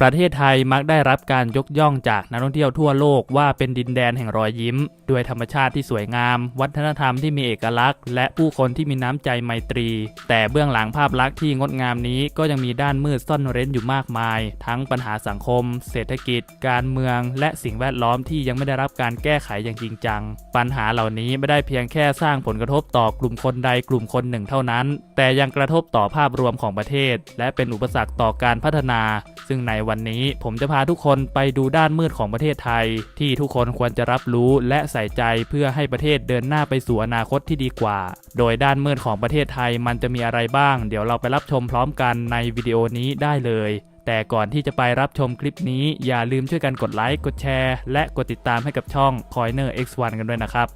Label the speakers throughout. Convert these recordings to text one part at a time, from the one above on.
Speaker 1: ประเทศไทยมักได้รับการยกย่องจากนักท่องเที่ยวทั่วโลกว่าเป็นดินแดนแห่งรอยยิ้ม ด้วยธรรมชาติที่สวยงาม วัฒนธรรมที่มีเอกลักษณ์ และผู้คนที่มีน้ำใจไมตรี แต่เบื้องหลังภาพลักษณ์ที่งดงามนี้ก็ยังมีด้านมืดซ่อนเร้นอยู่มากมาย ทั้งปัญหาสังคม เศรษฐกิจ การเมือง และสิ่งแวดล้อมที่ยังไม่ได้รับการแก้ไขอย่างจริงจัง ปัญหาเหล่านี้ไม่ได้เพียงแค่สร้างผลกระทบต่อกลุ่มคนใดกลุ่มคนหนึ่งเท่านั้น แต่ยังกระทบต่อภาพรวมของประเทศ และเป็นอุปสรรคต่อการพัฒนา ซึ่งในวันนี้ ผมจะพาทุกคนไปดูด้านมืดของประเทศไทย ที่ทุกคนควรจะรับรู้และใส่ใจเพื่อให้ประเทศเดินหน้าไปสู่อนาคตที่ดีกว่า โดยด้านมืดของประเทศไทยมันจะมีอะไรบ้าง เดี๋ยวเราไปรับชมพร้อมกันในวิดีโอนี้ได้เลยแต่ก่อนที่จะไปรับชมคลิปนี้ อย่าลืมช่วยกันกดไลค์ กดแชร์ และกดติดตามให้กับช่อง Coiner X1 กันด้วยนะครับ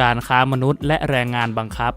Speaker 1: การค้ามนุษย์และแรงงานบังคับ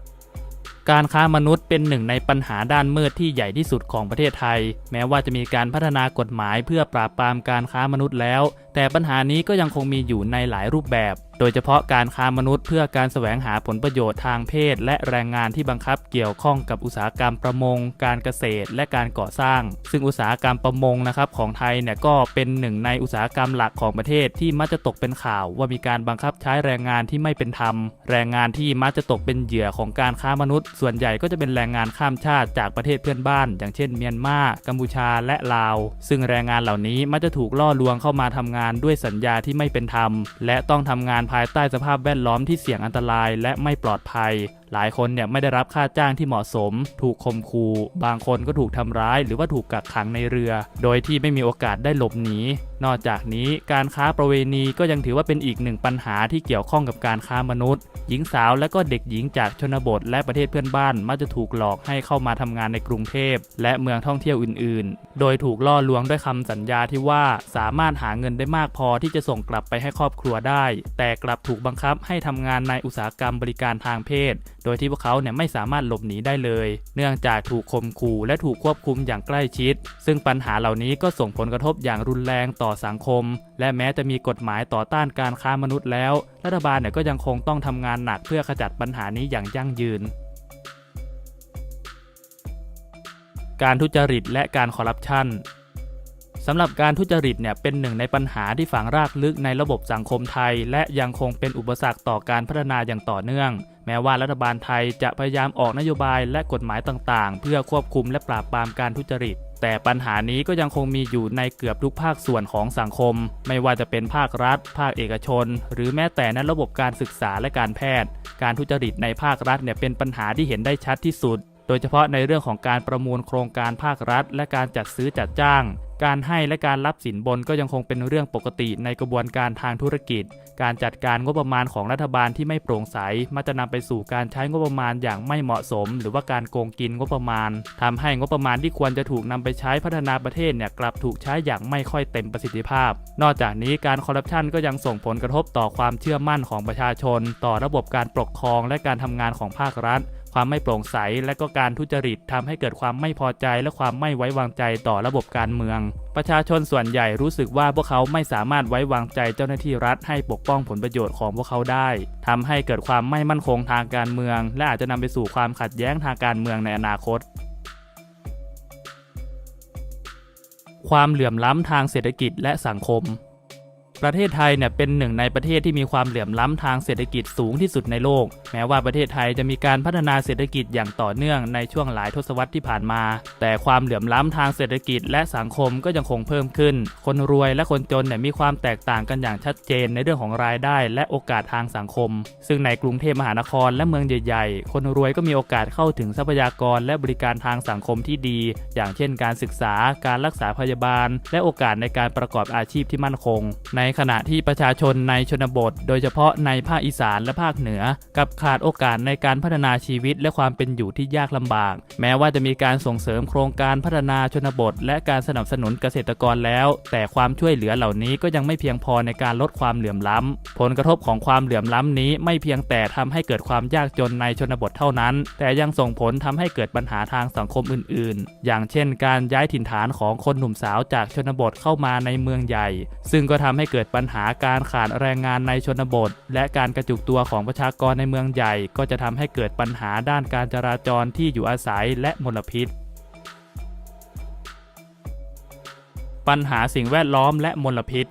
Speaker 1: การค้ามนุษย์เป็นหนึ่งในปัญหาด้านมืดที่ใหญ่ที่สุดของประเทศไทย แม้ว่าจะมีการพัฒนากฎหมายเพื่อปราบปรามการค้ามนุษย์แล้วแต่ปัญหานี้ก็ยังคงมีอยู่ในหลายรูปแบบ โดยเฉพาะการค้ามนุษย์เพื่อการแสวงหาผลประโยชน์ทางเพศ และแรงงานที่บังคับเกี่ยวข้องกับอุตสาหกรรมประมง การเกษตร และการก่อสร้าง ซึ่งอุตสาหกรรมประมงนะครับของไทยเนี่ยก็เป็นหนึ่งในอุตสาหกรรมหลักของประเทศที่มักจะตกเป็นข่าว ว่ามีการบังคับใช้แรงงานที่ไม่เป็นธรรม แรงงานที่มักจะตกเป็นเหยื่อของการค้ามนุษย์ ส่วนใหญ่ก็จะเป็นแรงงานข้ามชาติจากประเทศเพื่อนบ้าน อย่างเช่น เมียนมา กัมพูชา และลาว ซึ่งแรงงานเหล่านี้มักจะถูกล่อลวงเข้ามาทำงานด้วยสัญญาที่ไม่เป็นธรรม และต้องทำงานภายใต้สภาพแวดล้อมที่เสี่ยงอันตรายและไม่ปลอดภัย หลายคนเนี่ยไม่ได้รับค่าจ้างที่เหมาะสม ถูกข่มขู่บางคนก็ถูกทำร้าย หรือว่าถูกกักขังในเรือ โดยที่ไม่มีโอกาสได้หลบหนี นอกจากนี้การค้าประเวณีก็ยังถือว่าเป็นอีกหนึ่งปัญหาที่เกี่ยวข้องกับการค้ามนุษย์ หญิงสาวและก็เด็กหญิงจากชนบท และประเทศเพื่อนบ้านมักจะถูกหลอกให้เข้ามาทำงานในกรุงเทพและเมืองท่องเที่ยวอื่น ๆ โดยถูกล่อลวงด้วยคำสัญญาที่ว่าสามารถหาเงินได้มากพอที่จะส่งกลับไปให้ครอบครัวได้ แต่กลับถูกบังคับให้ทำงานในอุตสาหกรรมบริการทางเพศโดยที่พวกเขาเนี่ยไม่สามารถหลบหนีได้เลย เนื่องจากถูกข่มขู่และถูกควบคุมอย่างใกล้ชิด ซึ่งปัญหาเหล่านี้ก็ส่งผลกระทบอย่างรุนแรงต่อสังคม และแม้จะมีกฎหมายต่อต้านการค้ามนุษย์แล้ว รัฐบาลเนี่ยก็ยังคงต้องทำงานหนักเพื่อขจัดปัญหานี้อย่างยั่งยืนการทุจริตและการคอร์รัปชัน สำหรับการทุจริตเนี่ยเป็นหนึ่งในปัญหาที่ฝังรากลึกในระบบสังคมไทย และยังคงเป็นอุปสรรคต่อการพัฒนาอย่างต่อเนื่อง แม้ว่ารัฐบาลไทยจะพยายามออกนโยบายและกฎหมายต่างๆ เพื่อควบคุมและปราบปรามการทุจริต แต่ปัญหานี้ก็ยังคงมีอยู่ในเกือบทุกภาคส่วนของสังคม ไม่ว่าจะเป็นภาครัฐ ภาคเอกชน หรือแม้แต่ในระบบการศึกษาและการแพทย์ การทุจริตในภาครัฐเนี่ยเป็นปัญหาที่เห็นได้ชัดที่สุด โดยเฉพาะในเรื่องของการประมูลโครงการภาครัฐ และการจัดซื้อจัดจ้าง การให้และการรับสินบนก็ยังคงเป็นเรื่องปกติในกระบวนการทางธุรกิจ การจัดการงบประมาณของรัฐบาลที่ไม่โปร่งใสมักจะนำไปสู่การใช้งบประมาณอย่างไม่เหมาะสม หรือว่าการโกงกินงบประมาณทำให้งบประมาณที่ควรจะถูกนำไปใช้พัฒนาประเทศเนี่ยกลับถูกใช้อย่างไม่ค่อยเต็มประสิทธิภาพ นอกจากนี้การคอร์รัปชันก็ยังส่งผลกระทบต่อความเชื่อมั่นของประชาชน ต่อระบบการปกครองและการทำงานของภาครัฐ ความไม่โปร่งใส และก็การทุจริตทำให้เกิดความไม่พอใจ และความไม่ไว้วางใจต่อระบบการเมือง ประชาชนส่วนใหญ่รู้สึกว่าพวกเขาไม่สามารถไว้วางใจเจ้าหน้าที่รัฐให้ปกป้องผลประโยชน์ของพวกเขาได้ทำให้เกิดความไม่มั่นคงทางการเมือง และอาจจะนำไปสู่ความขัดแย้งทางการเมืองในอนาคตความเหลื่อมล้ำทางเศรษฐกิจและสังคม ประเทศไทยเนี่ยเป็นหนึ่งในประเทศที่มีความเหลื่อมล้ำทางเศรษฐกิจสูงที่สุดในโลก แม้ว่าประเทศไทยจะมีการพัฒนาเศรษฐกิจอย่างต่อเนื่องในช่วงหลายทศวรรษที่ผ่านมา แต่ความเหลื่อมล้ำทางเศรษฐกิจและสังคมก็ยังคงเพิ่มขึ้น คนรวยและคนจนเนี่ยมีความแตกต่างกันอย่างชัดเจนในเรื่องของรายได้ และโอกาสทางสังคม ซึ่งในกรุงเทพมหานครและเมืองใหญ่ๆ คนรวยก็มีโอกาสเข้าถึงทรัพยากรและบริการทางสังคมที่ดี อย่างเช่น การศึกษา การรักษาพยาบาล และโอกาสในการประกอบอาชีพที่มั่นคง ในขณะที่ประชาชนในชนบท โดยเฉพาะในภาคอีสานและภาคเหนือ กับขาดโอกาสในการพัฒนาชีวิตและความเป็นอยู่ที่ยากลำบาก แม้ว่าจะมีการส่งเสริมโครงการพัฒนาชนบท และการสนับสนุนเกษตรกรแล้ว แต่ความช่วยเหลือเหล่านี้ก็ยังไม่เพียงพอในการลดความเหลื่อมล้ำผลกระทบของความเหลื่อมล้ำนี้ไม่เพียงแต่ทำให้เกิดความยากจนในชนบทเท่านั้น แต่ยังส่งผลทำให้เกิดปัญหาทางสังคมอื่น ๆ อย่างเช่น การย้ายถิ่นฐานของคนหนุ่มสาวจากชนบทเข้ามาในเมืองใหญ่ ซึ่งก็ทำให้เกิดปัญหาการขาดแรงงานในชนบท และการกระจุกตัวของประชากรในเมืองใหญ่ ก็จะทำให้เกิดปัญหาด้านการจราจรที่อยู่อาศัยและมลพิษ ปัญหาสิ่งแวดล้อมและมลพิษ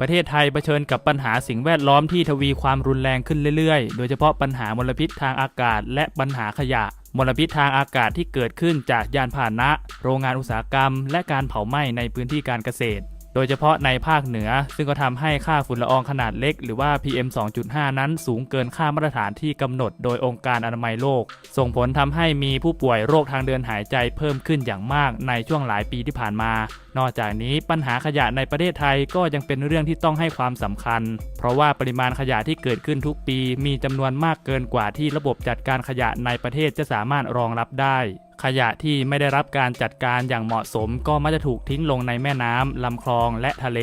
Speaker 1: ประเทศไทยเผชิญกับปัญหาสิ่งแวดล้อมที่ทวีความรุนแรงขึ้นเรื่อยๆ โดยเฉพาะปัญหามลพิษทางอากาศ และปัญหาขยะ มลพิษทางอากาศที่เกิดขึ้นจากยานพาหนะ โรงงานอุตสาหกรรม และการเผาไหม้ในพื้นที่การเกษตร โดยเฉพาะในภาคเหนือ ซึ่งก็ทำให้ค่าฝุ่นละอองขนาดเล็กหรือว่า PM 2.5 นั้นสูงเกินค่ามาตรฐานที่กำหนดโดยองค์การอนามัยโลก ส่งผลทำให้มีผู้ป่วยโรคทางเดินหายใจเพิ่มขึ้นอย่างมากในช่วงหลายปีที่ผ่านมา นอกจากนี้ปัญหาขยะในประเทศไทยก็ยังเป็นเรื่องที่ต้องให้ความสำคัญ เพราะว่าปริมาณขยะที่เกิดขึ้นทุกปี มีจำนวนมากเกินกว่าที่ระบบจัดการขยะในประเทศจะสามารถรองรับได้ ขยะที่ไม่ได้รับการจัดการอย่างเหมาะสม ก็มักจะถูกทิ้งลงในแม่น้ำลำคลองและทะเล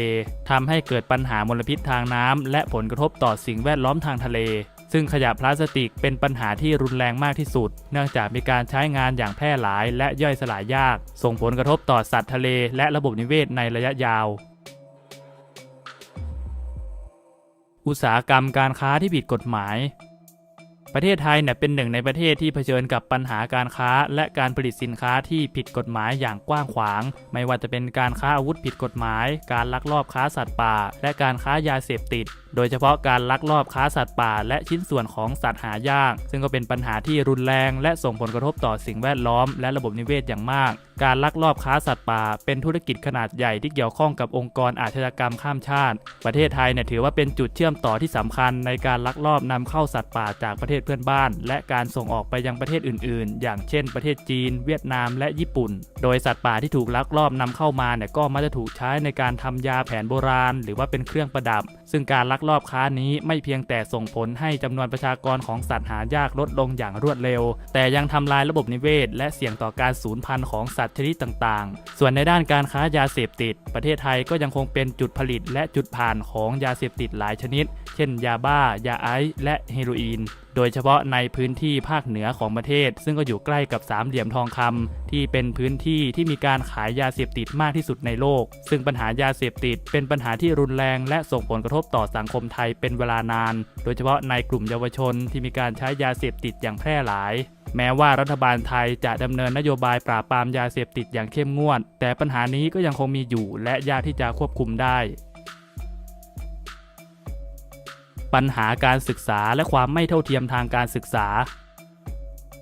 Speaker 1: ทำให้เกิดปัญหามลพิษทางน้ำและผลกระทบต่อสิ่งแวดล้อมทางทะเล ซึ่งขยะพลาสติกเป็นปัญหาที่รุนแรงมากที่สุด เนื่องจากมีการใช้งานอย่างแพร่หลายและย่อยสลายยาก ส่งผลกระทบต่อสัตว์ทะเล และระบบนิเวศในระยะยาวอุตสาหกรรมการค้าที่ผิดกฎหมาย ประเทศไทยเนี่ยเป็นหนึ่งในประเทศที่เผชิญกับปัญหาการค้า และการผลิตสินค้าที่ผิดกฎหมายอย่างกว้างขวาง ไม่ว่าจะเป็นการค้าอาวุธผิดกฎหมาย การลักลอบค้าสัตว์ป่า และการค้ายาเสพติด โดยเฉพาะการลักลอบค้าสัตว์ป่า และชิ้นส่วนของสัตว์หายาก ซึ่งก็เป็นปัญหาที่รุนแรง และส่งผลกระทบต่อสิ่งแวดล้อม และระบบนิเวศอย่างมาก การลักลอบค้าสัตว์ป่า เป็นธุรกิจขนาดใหญ่ที่เกี่ยวข้องกับองค์กรอาชญากรรมข้ามชาติ ประเทศไทยเนี่ยถือว่าเป็นจุดเชื่อมต่อที่สำคัญ ในการลักลอบนำเข้าสัตว์ป่าจากประเทศเพื่อนบ้าน และการส่งออกไปยังประเทศอื่น ๆ อย่างเช่น ประเทศจีน เวียดนาม และญี่ปุ่น โดยสัตว์ป่าที่ถูกลักลอบนำเข้ามาเนี่ยก็มักจะถูกใช้ในการทำยาแผนโบราณ หรือว่าเป็นเครื่องประดับ ซึ่งการลักลอบค้านี้ไม่เพียงแต่ส่งผลให้จำนวนประชากรของสัตว์หายากลดลงอย่างรวดเร็ว แต่ยังทำลายระบบนิเวศ และเสี่ยงต่อการสูญพันธุ์ของสัตว์ชนิดต่างๆ ส่วนในด้านการค้ายาเสพติด ประเทศไทยก็ยังคงเป็นจุดผลิตและจุดผ่านของยาเสพติดหลายชนิด เช่น ยาบ้า ยาไอซ์และเฮโรอีนโดยเฉพาะในพื้นที่ภาคเหนือของประเทศ ซึ่งก็อยู่ใกล้กับสามเหลี่ยมทองคำที่เป็นพื้นที่ที่มีการขายยาเสพติดมากที่สุดในโลก ซึ่งปัญหายาเสพติด เป็นปัญหาที่รุนแรงและส่งผลกระทบต่อสังคมไทยเป็นเวลานาน โดยเฉพาะในกลุ่มเยาวชนที่มีการใช้ยาเสพติดอย่างแพร่หลายแม้ว่ารัฐบาลไทยจะดำเนินนโยบายปราบปรามยาเสพติดอย่างเข้มงวด แต่ปัญหานี้ก็ยังคงมีอยู่และยากที่จะควบคุมได้ ปัญหาการศึกษาและความไม่เท่าเทียมทางการศึกษา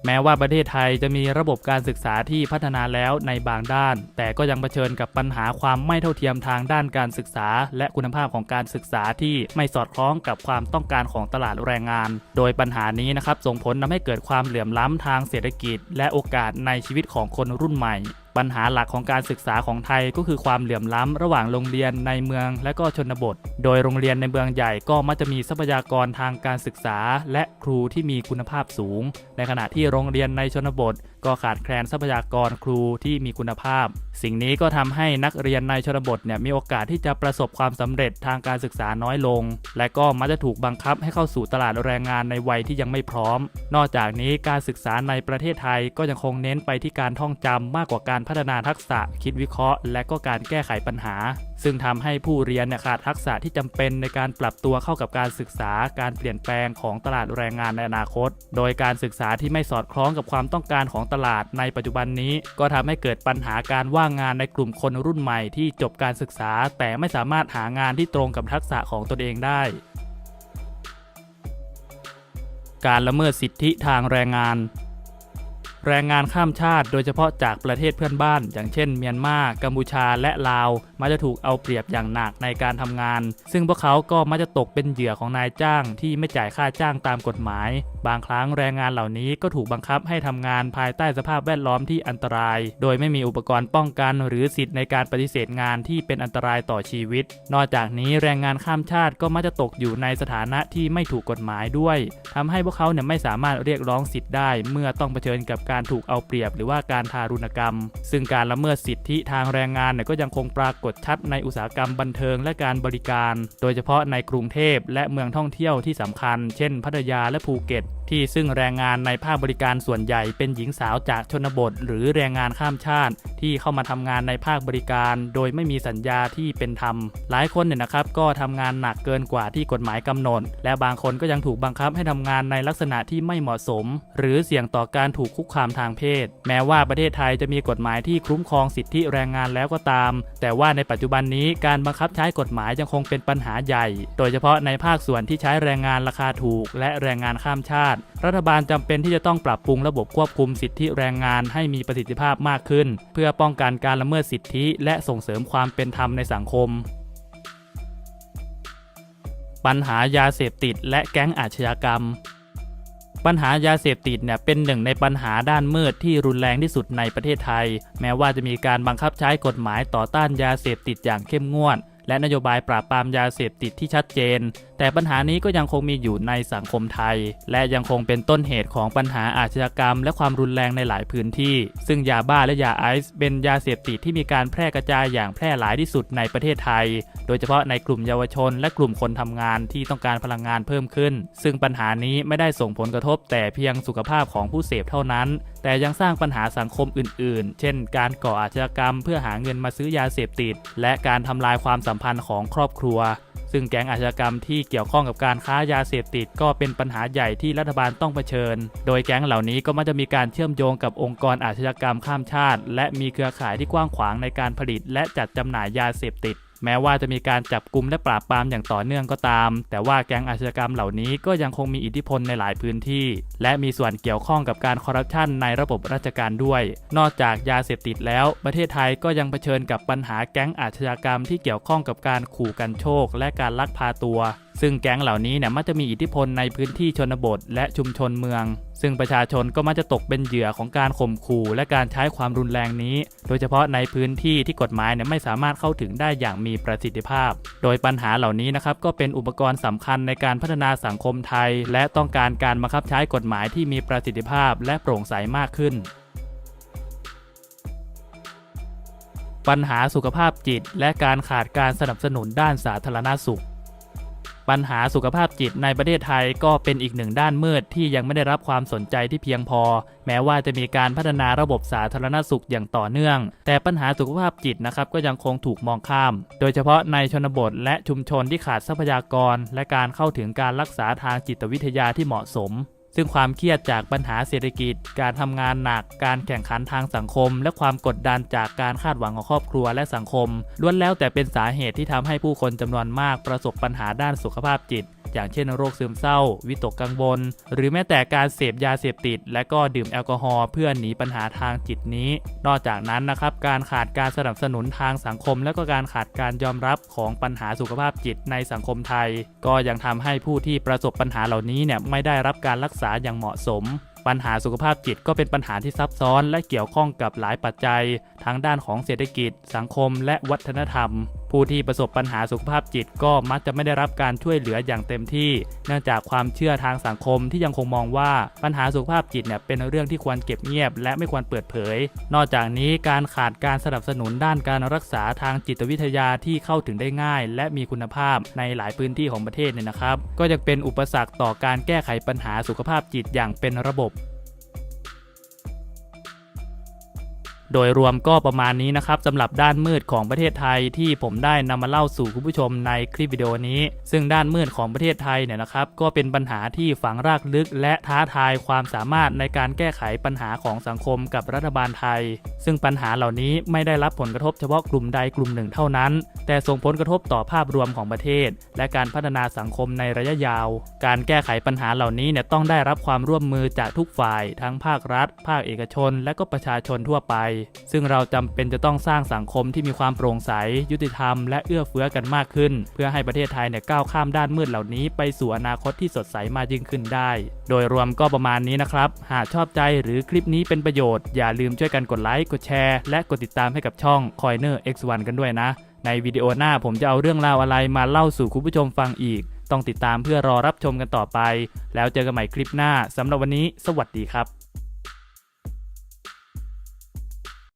Speaker 1: แม้ว่าประเทศไทยจะมีระบบการศึกษาที่พัฒนาแล้วในบางด้าน แต่ก็ยังเผชิญกับปัญหาความไม่เท่าเทียมทางด้านการศึกษา และคุณภาพของการศึกษาที่ไม่สอดคล้องกับความต้องการของตลาดแรงงาน โดยปัญหานี้นะครับส่งผลทำให้เกิดความเหลื่อมล้ำทางเศรษฐกิจ และโอกาสในชีวิตของคนรุ่นใหม่ ปัญหาหลักของการศึกษาของไทยก็คือความเหลื่อมล้ำระหว่างโรงเรียนในเมืองและก็ชนบท โดยโรงเรียนในเมืองใหญ่ก็มักจะมีทรัพยากรทางการศึกษา และครูที่มีคุณภาพสูง ในขณะที่โรงเรียนในชนบท ก็ขาดแคลนทรัพยากรครูที่มีคุณภาพ สิ่งนี้ก็ทำให้นักเรียนในชนบทเนี่ยมีโอกาสที่จะประสบความสำเร็จทางการศึกษาน้อยลง และก็มักจะถูกบังคับให้เข้าสู่ตลาดแรงงานในวัยที่ยังไม่พร้อม นอกจากนี้การศึกษาในประเทศไทยก็ยังคงเน้นไปที่การท่องจำมากกว่าการพัฒนาทักษะคิดวิเคราะห์ และก็การแก้ไขปัญหา ซึ่งทำให้ผู้เรียนขาดทักษะที่จำเป็นในการปรับตัวเข้ากับการศึกษาการเปลี่ยนแปลงของตลาดแรงงานในอนาคต โดยการศึกษาที่ไม่สอดคล้องกับความต้องการของตลาดในปัจจุบันนี้ ก็ทำให้เกิดปัญหาการว่างงานในกลุ่มคนรุ่นใหม่ที่จบการศึกษา แต่ไม่สามารถหางานที่ตรงกับทักษะของตนเองได้การละเมิดสิทธิทางแรงงาน แรงงานข้ามชาติ โดยเฉพาะจากประเทศเพื่อนบ้าน อย่างเช่นเมียนมา กัมพูชาและลาว มักจะถูกเอาเปรียบอย่างหนักในการทำงาน ซึ่งพวกเขาก็มักจะตกเป็นเหยื่อของนายจ้างที่ไม่จ่ายค่าจ้างตามกฎหมาย บางครั้งแรงงานเหล่านี้ก็ถูกบังคับให้ทำงานภายใต้สภาพแวดล้อมที่อันตราย โดยไม่มีอุปกรณ์ป้องกันหรือสิทธิ์ในการปฏิเสธงานที่เป็นอันตรายต่อชีวิต นอกจากนี้แรงงานข้ามชาติก็มักจะตกอยู่ในสถานะที่ไม่ถูกกฎหมายด้วยทำให้พวกเขาเนี่ยไม่สามารถเรียกร้องสิทธิ์ได้ เมื่อต้องเผชิญกับการถูกเอาเปรียบหรือว่าการทารุณกรรม ซึ่งการละเมิดสิทธิทางแรงงานเนี่ยก็ยังคงปรากฏชัดในอุตสาหกรรมบันเทิงและการบริการ โดยเฉพาะในกรุงเทพและเมืองท่องเที่ยวที่สำคัญ เช่น พัทยาและภูเก็ต ที่ซึ่งแรงงานในภาคบริการส่วนใหญ่เป็นหญิงสาวจากชนบท หรือแรงงานข้ามชาติ ที่เข้ามาทำงานในภาคบริการ โดยไม่มีสัญญาที่เป็นธรรม หลายคนเนี่ยนะครับก็ทำงานหนักเกินกว่าที่กฎหมายกำหนด และบางคนก็ยังถูกบังคับให้ทำงานในลักษณะที่ไม่เหมาะสม หรือเสี่ยงต่อการถูกคุกคามทางเพศ แม้ว่าประเทศไทยจะมีกฎหมายที่คุ้มครองสิทธิแรงงานแล้วก็ตาม แต่ว่าในปัจจุบันนี้การบังคับใช้กฎหมายยังคงเป็นปัญหาใหญ่ โดยเฉพาะในภาคส่วนที่ใช้แรงงานราคาถูก และแรงงานข้ามชาติรัฐบาลจำเป็นที่จะต้องปรับปรุงระบบควบคุมสิทธิแรงงานให้มีประสิทธิภาพมากขึ้น เพื่อป้องกันการละเมิดสิทธิ และส่งเสริมความเป็นธรรมในสังคม ปัญหายาเสพติดและแก๊งอาชญากรรมปัญหายาเสพติดเนี่ยเป็นหนึ่งในปัญหาด้านมืดที่รุนแรงที่สุดในประเทศไทย แม้ว่าจะมีการบังคับใช้กฎหมายต่อต้านยาเสพติดอย่างเข้มงวด และนโยบายปราบปรามยาเสพติดที่ชัดเจน แต่ปัญหานี้ก็ยังคงมีอยู่ในสังคมไทย และยังคงเป็นต้นเหตุของปัญหาอาชญากรรม และความรุนแรงในหลายพื้นที่ ซึ่งยาบ้าและยาไอซ์เป็นยาเสพติดที่มีการแพร่กระจายอย่างแพร่หลายที่สุดในประเทศไทย โดยเฉพาะในกลุ่มเยาวชน และกลุ่มคนทำงานที่ต้องการพลังงานเพิ่มขึ้น ซึ่งปัญหานี้ไม่ได้ส่งผลกระทบ แต่เพียงสุขภาพของผู้เสพเท่านั้น แต่ยังสร้างปัญหาสังคมอื่น ๆ เช่น การก่ออาชญากรรม เพื่อหาเงินมาซื้อยาเสพติด และการทำลายความสัมพันธ์ของครอบครัวซึ่งแก๊งอาชญากรรมที่เกี่ยวข้องกับการค้ายาเสพติดก็เป็นปัญหาใหญ่ที่รัฐบาลต้องเผชิญ โดยแก๊งเหล่านี้ก็มักจะมีการเชื่อมโยงกับองค์กรอาชญากรรมข้ามชาติ และมีเครือข่ายที่กว้างขวางในการผลิต และจัดจำหน่ายยาเสพติด แม้ว่าจะมีการจับกลุ่มและปราบปรามอย่างต่อเนื่องก็ตาม แต่ว่าแก๊งอาชญากรรมเหล่านี้ก็ยังคงมีอิทธิพลในหลายพื้นที่ และมีส่วนเกี่ยวข้องกับการคอร์รัปชันในระบบราชการด้วย นอกจากยาเสพติดแล้ว ประเทศไทยก็ยังเผชิญกับปัญหาแก๊งอาชญากรรมที่เกี่ยวข้องกับการขู่กันโชค และการลักพาตัว ซึ่งแก๊งเหล่านี้เนี่ยมักจะมีอิทธิพลในพื้นที่ชนบท และชุมชนเมือง ซึ่งประชาชนก็มักจะตกเป็นเหยื่อของการข่มขู่และการใช้ความรุนแรงนี้ โดยเฉพาะในพื้นที่ที่กฎหมายเนี่ยไม่สามารถเข้าถึงได้อย่างมีประสิทธิภาพ โดยปัญหาเหล่านี้นะครับก็เป็นอุปกรณ์สำคัญในการพัฒนาสังคมไทย และต้องการการบังคับใช้กฎหมายที่มีประสิทธิภาพ และโปร่งใสมากขึ้นปัญหาสุขภาพจิตและการขาดการสนับสนุนด้านสาธารณสุข ปัญหาสุขภาพจิตในประเทศไทยก็เป็นอีกหนึ่งด้านมืดที่ยังไม่ได้รับความสนใจที่เพียงพอ แม้ว่าจะมีการพัฒนาระบบสาธารณสุขอย่างต่อเนื่อง แต่ปัญหาสุขภาพจิตนะครับก็ยังคงถูกมองข้าม โดยเฉพาะในชนบทและชุมชนที่ขาดทรัพยากร และการเข้าถึงการรักษาทางจิตวิทยาที่เหมาะสม ซึ่งความเครียดจากปัญหาเศรษฐกิจ การทำงานหนัก การแข่งขันทางสังคม และความกดดันจากการคาดหวังของครอบครัวและสังคมล้วนแล้วแต่เป็นสาเหตุที่ทำให้ผู้คนจำนวนมากประสบปัญหาด้านสุขภาพจิตอย่างเช่นโรคซึมเศร้า วิตกกังวล หรือแม้แต่การเสพยาเสพติด และก็ดื่มแอลกอฮอล์เพื่อหนีปัญหาทางจิตนี้ นอกจากนั้นนะครับการขาดการสนับสนุนทางสังคม และก็การขาดการยอมรับของปัญหาสุขภาพจิตในสังคมไทย ก็ยังทำให้ผู้ที่ประสบปัญหาเหล่านี้เนี่ยไม่ได้รับการรักษาอย่างเหมาะสมปัญหาสุขภาพจิตก็เป็นปัญหาที่ซับซ้อนและเกี่ยวข้องกับหลายปัจจัย ทั้งด้านของเศรษฐกิจ สังคมและวัฒนธรรม ผู้ที่ประสบปัญหาสุขภาพจิตก็มักจะไม่ได้รับการช่วยเหลืออย่างเต็มที่ เนื่องจากความเชื่อทางสังคมที่ยังคงมองว่าปัญหาสุขภาพจิตเนี่ยเป็นเรื่องที่ควรเก็บเงียบ และไม่ควรเปิดเผย นอกจากนี้การขาดการสนับสนุนด้านการรักษาทางจิตวิทยาที่เข้าถึงได้ง่าย และมีคุณภาพในหลายพื้นที่ของประเทศเนี่ยนะครับ ก็ยังเป็นอุปสรรคต่อการแก้ไขปัญหาสุขภาพจิตอย่างเป็นระบบ โดยรวมก็ประมาณนี้นะครับสำหรับด้านมืดของประเทศไทยที่ผมได้นำมาเล่าสู่คุณผู้ชมในคลิปวิดีโอนี้ ซึ่งด้านมืดของประเทศไทยเนี่ยนะครับก็เป็นปัญหาที่ฝังรากลึก และท้าทายความสามารถในการแก้ไขปัญหาของสังคมกับรัฐบาลไทย ซึ่งปัญหาเหล่านี้ไม่ได้รับผลกระทบเฉพาะกลุ่มใดกลุ่มหนึ่งเท่านั้น แต่ส่งผลกระทบต่อภาพรวมของประเทศ และการพัฒนาสังคมในระยะยาว การแก้ไขปัญหาเหล่านี้เนี่ยต้องได้รับความร่วมมือจากทุกฝ่าย ทั้งภาครัฐ ภาคเอกชน และก็ประชาชนทั่วไปซึ่งเราจำเป็นจะต้องสร้างสังคมที่มีความโปร่งใส ยุติธรรมและเอื้อเฟื้อกันมากขึ้น เพื่อให้ประเทศไทยเนี่ยก้าวข้ามด้านมืดเหล่านี้ ไปสู่อนาคตที่สดใสมากยิ่งขึ้นได้ โดยรวมก็ประมาณนี้นะครับ หากชอบใจหรือคลิปนี้เป็นประโยชน์ อย่าลืมช่วยกันกดไลค์ กดแชร์ และกดติดตามให้กับช่อง Coiner X1 กันด้วยนะ ในวิดีโอหน้าผมจะเอาเรื่องราวอะไรมาเล่าสู่คุณผู้ชมฟังอีก ต้องติดตามเพื่อรอรับชมกันต่อไป แล้วเจอกันใหม่คลิปหน้าสำหรับวันนี้ สวัสดีครับ